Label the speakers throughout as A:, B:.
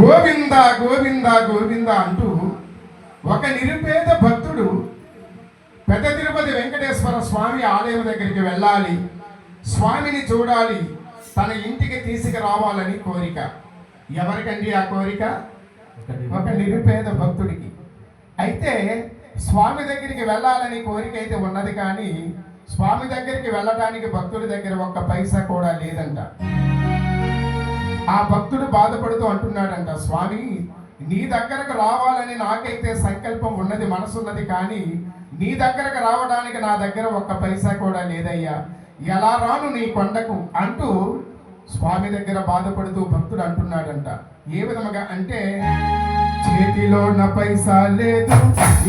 A: గోవింద గోవింద గోవింద అంటూ ఒక నిరుపేద భక్తుడు పెద్ద తిరుపతి వెంకటేశ్వర స్వామి ఆలయం దగ్గరికి వెళ్ళాలి. స్వామిని చూడాలి. తన ఇంటికి తీసుకురావాలని కోరిక. ఎవరికండి ఆ కోరిక? ఒక నిరుపేద భక్తుడికి. అయితే స్వామి దగ్గరికి వెళ్ళాలని కోరిక అయితే ఉన్నది కానీ స్వామి దగ్గరికి వెళ్ళడానికి భక్తుడి దగ్గర ఒక్క పైసా కూడా లేదంట. ఆ భక్తుడు బాధపడుతూ అంటున్నాడంట స్వామి నీ దగ్గరకు రావాలని నాకైతే సంకల్పం ఉన్నది మనసున్నది కానీ నీ దగ్గరకు రావడానికి నా దగ్గర ఒక్క పైసా కూడా లేదయ్యా. ఎలా రాను నీ కొండకు? అంటూ స్వామి దగ్గర బాధపడుతూ భక్తుడు అంటున్నాడంట. ఏ విధముగా అంటే చేతిలో నా పైసా లేదు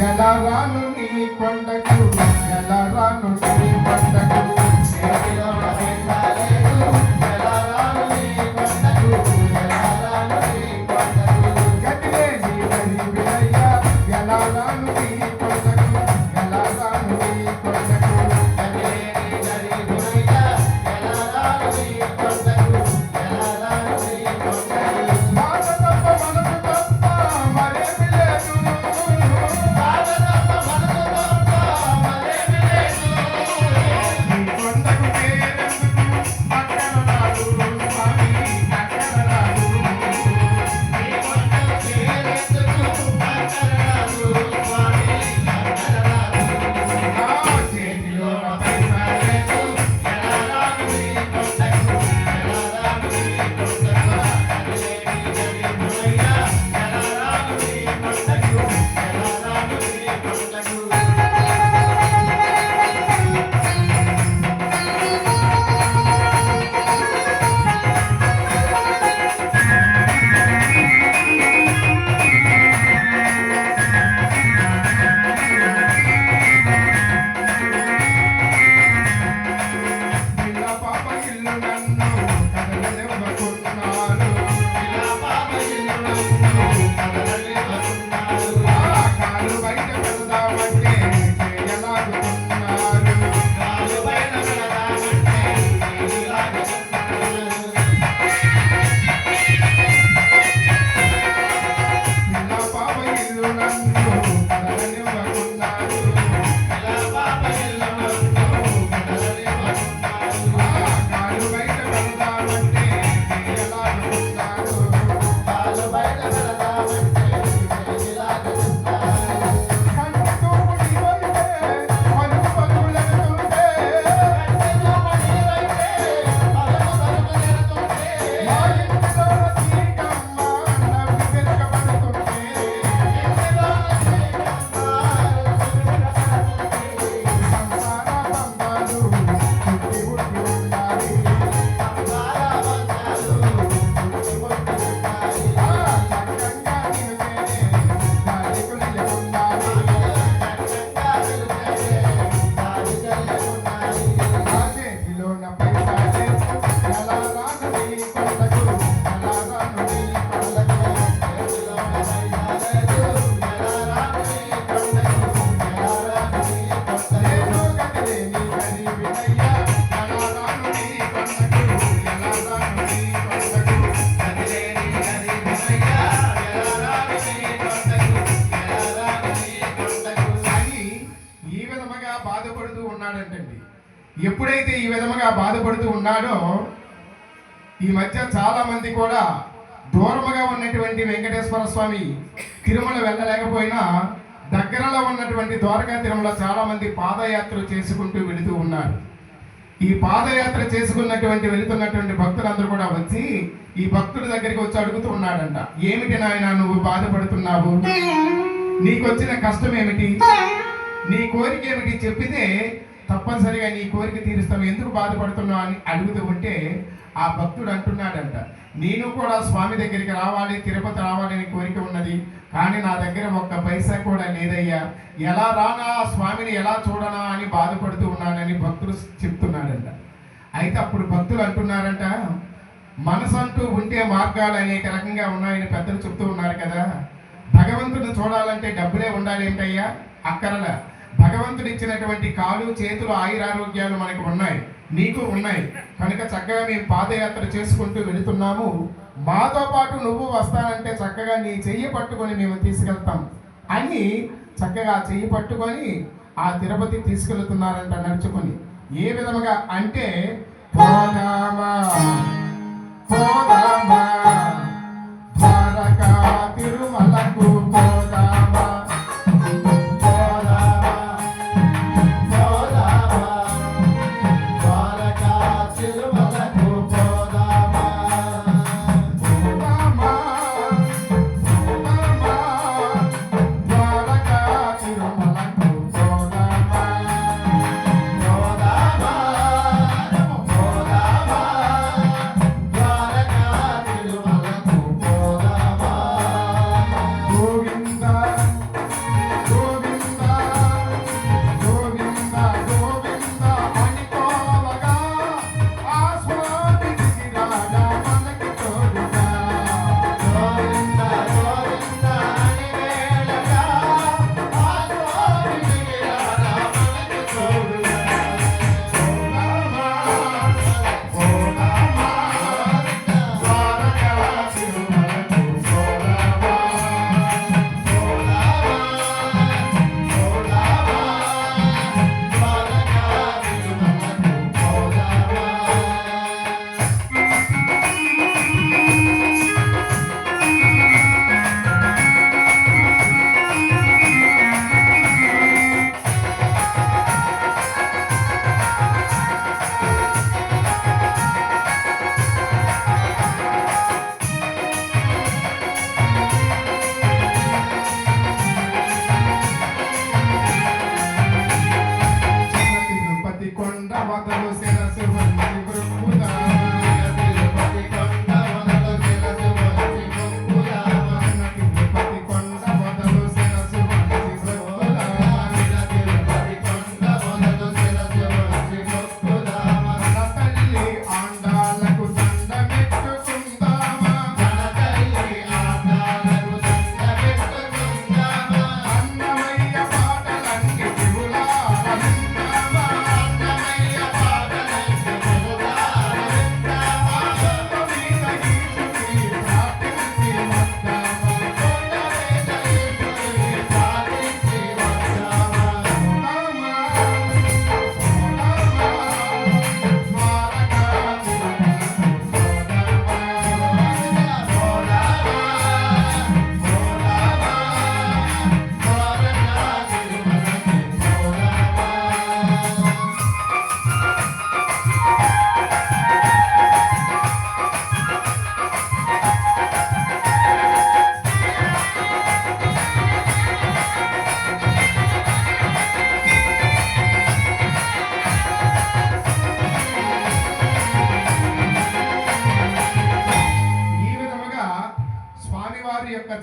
A: ఎలా రాను నీ కొండకు? ఎలా రాను నీ కొండకు? చేతిలో ఉన్నాడంటండి. ఎప్పుడైతే ఈ విధముగా బాధపడుతూ ఉన్నాడో ఈ మధ్య చాలామంది కూడా దూరముగా ఉన్నటువంటి వెంకటేశ్వర స్వామి తిరుమల వెళ్ళలేకపోయినా దగ్గరలో ఉన్నటువంటి ద్వారకా తిరుమల చాలామంది పాదయాత్ర చేసుకుంటూ వెళుతూ ఉన్నారు. ఈ పాదయాత్ర చేసుకున్నటువంటి వెళుతున్నటువంటి భక్తులందరూ కూడా వచ్చి ఈ భక్తుడి దగ్గరికి వచ్చి అడుగుతూ ఉన్నాడంట. ఏమిటి నాయన నువ్వు బాధపడుతున్నావు? నీకు వచ్చిన కష్టం ఏమిటి నీ కోరిక ఏమిటి చెప్పితే తప్పనిసరిగా నీ కోరిక తీరుస్తాం ఎందుకు బాధపడుతున్నావు అని అడుగుతూ ఉంటే ఆ భక్తుడు అంటున్నాడంట. నేను కూడా స్వామి దగ్గరికి రావాలి తిరుపతి రావాలని కోరిక ఉన్నది. కానీ నా దగ్గర ఒక్క పైసా కూడా లేదయ్యా. ఎలా రానా? ఆ స్వామిని ఎలా చూడనా? అని బాధపడుతూ ఉన్నానని భక్తుడు చెప్తున్నాడంట. అయితే అప్పుడు భక్తులు అంటున్నారంట మనసంటూ ఉంటే మార్గాలు అనేక రకంగా ఉన్నాయని పెద్దలు చెప్తూ ఉన్నారు కదా. భగవంతుడిని చూడాలంటే డబ్బులే ఉండాలి ఏంటయ్యా? అక్కరలా. భగవంతుడు ఇచ్చినటువంటి కాలు చేతులు ఆయురారోగ్యాలు మనకు ఉన్నాయి. నీకు ఉన్నాయి. కనుక చక్కగా మేము పాదయాత్ర చేసుకుంటూ వెళుతున్నాము. మాతో పాటు నువ్వు వస్తానంటే చక్కగా నీ చెయ్యి పట్టుకొని మేము తీసుకెళ్తాం అని చక్కగా చెయ్యి పట్టుకొని ఆ తిరుపతి తీసుకెళ్తున్నారంట నడుచుకొని. ఏ విధముగా అంటే పోదామా పోదామా తిరుమలకు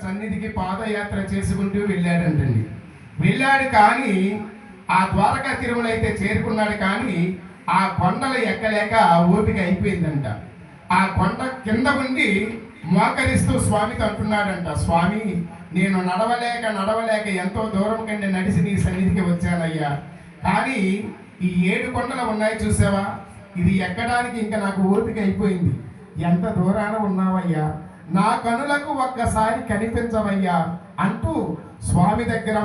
A: సన్నిధికి పాదయాత్ర చేసుకుంటూ వెళ్ళాడంటండి. వెళ్ళాడు కానీ ఆ ద్వారకా తిరుమల అయితే చేరుకున్నాడు కానీ ఆ కొండలు ఎక్కలేక ఓపిక అయిపోయిందంట. ఆ కొండ కింద ఉండి మోకరిస్తూ స్వామితో అంటున్నాడంట స్వామి నేను నడవలేక నడవలేక ఎంతో దూరం కంటే నడిచి నీ సన్నిధికి వచ్చానయ్యా. కానీ ఈ ఏడు కొండలు ఉన్నాయి చూసావా? ఇది ఎక్కడానికి ఇంకా నాకు ఓపిక అయిపోయింది. ఎంత దూరాన ఉన్నావయ్యా? నా కనులకు ఒక్కసారి కనిపించవయ్యా అంటూ స్వామి దగ్గర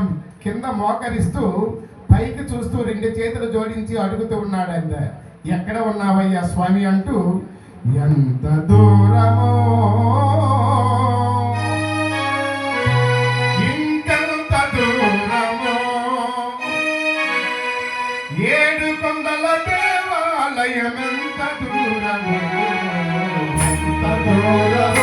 A: కింద మోకరిస్తూ పైకి చూస్తూ రెండు చేతులు జోడించి అడుగుతూ ఉన్నాడంట. ఎక్కడ ఉన్నావయ్యా స్వామి? అంటూ ఎంత దూరమో ఇంకంత దూరమో ఏడు కొండల దేవాలయం ఎంత దూరమో ఎంత దూరమో